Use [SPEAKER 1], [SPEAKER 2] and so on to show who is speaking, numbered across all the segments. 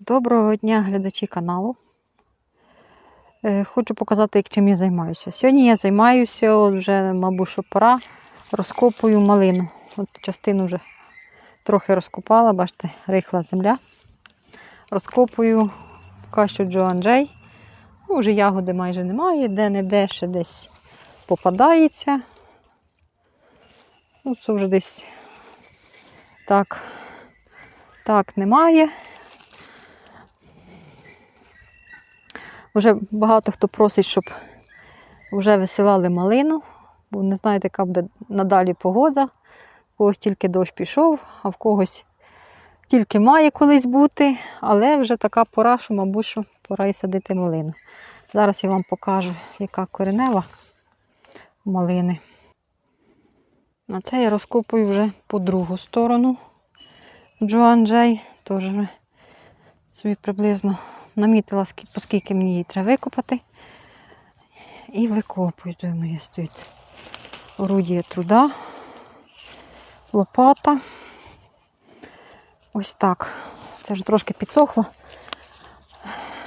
[SPEAKER 1] Доброго дня, глядачі каналу. Е, Хочу показати, як чим я займаюся. Сьогодні я займаюся, вже, мабуть, що пора, розкопую малину. От частину вже трохи розкопала, бачите, рихла земля. Розкопую кащу Джоан Джей. Ну, вже ягоди майже немає, де-не-де ще десь попадається. Ну, це вже десь так, так немає. Вже багато хто просить, щоб вже висилали малину, бо не знаєте, яка буде надалі погода. В когось тільки дощ пішов, а в когось тільки має колись бути, але вже така пора, що, мабуть, що пора і садити малину. Зараз я вам покажу, яка коренева малини. А це я розкопую вже по другу сторону Джоан Джей. Теж собі приблизно намітила, скі- по скільки мені її треба викопати. І викопую. Де моє стоїть орудіє труда, лопата. Ось так. Це вже трошки підсохло.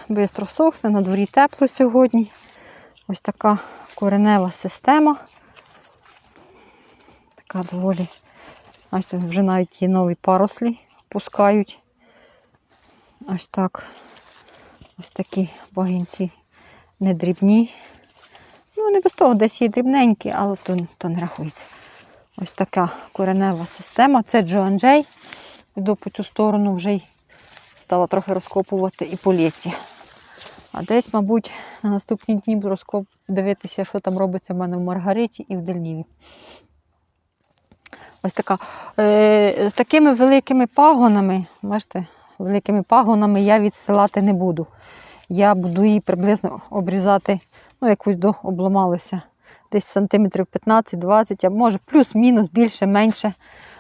[SPEAKER 1] Бистро сохне, на дворі тепло сьогодні. Ось така коренева система. Така доволі. Бачите, вже навіть є нові парослі пускають. Ось так. Ось такі багінці не дрібні. Ну, не без того, десь є дрібненькі, але то, то не рахується. Ось така коренева система. Це Джоан Джей. Йду по цю сторону вже й стала трохи розкопувати і по лісі. А десь, мабуть, на наступні дні буду розкоп... дивитися, що там робиться в мене в Маргариті і в Дельніві. Ось така. Е, з такими великими пагонами, бачите, великими пагонами я відсилати не буду. Я буду її приблизно обрізати, ну, якусь до обламалося, десь сантиметрів 15-20, а може плюс-мінус, більше, менше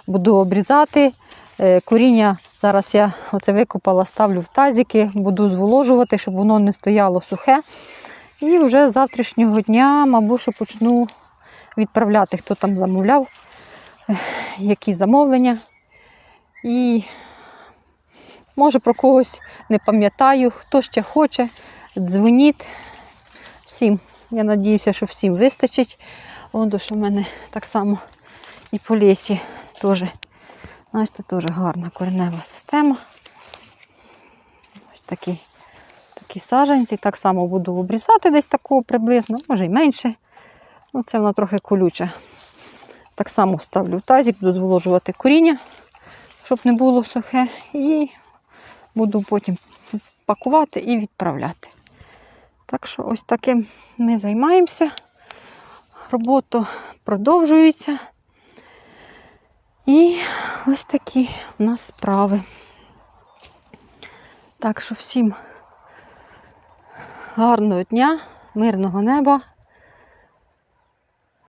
[SPEAKER 1] буду обрізати. Е, коріння зараз я оце викопала, ставлю в тазики, буду зволожувати, щоб воно не стояло сухе. І вже з завтрашнього дня, мабуть, почну відправляти, хто там замовляв, е, які замовлення. І може про когось не пам'ятаю, хто ще хоче, дзвоніть всім. Я надіюся, що всім вистачить. Воно, що в мене так само і по лісі теж. Бачите, теж гарна коренева система. Ось такі, такі саджанці. Так само буду обрізати десь такого приблизно, може й менше. Ну, це вона трохи колюча. Так само ставлю в тазик, буду зволожувати коріння, щоб не було сухе. І буду потім пакувати і відправляти. Так що ось таким ми займаємося. Робота продовжується. І ось такі у нас справи. Так що всім гарного дня, мирного неба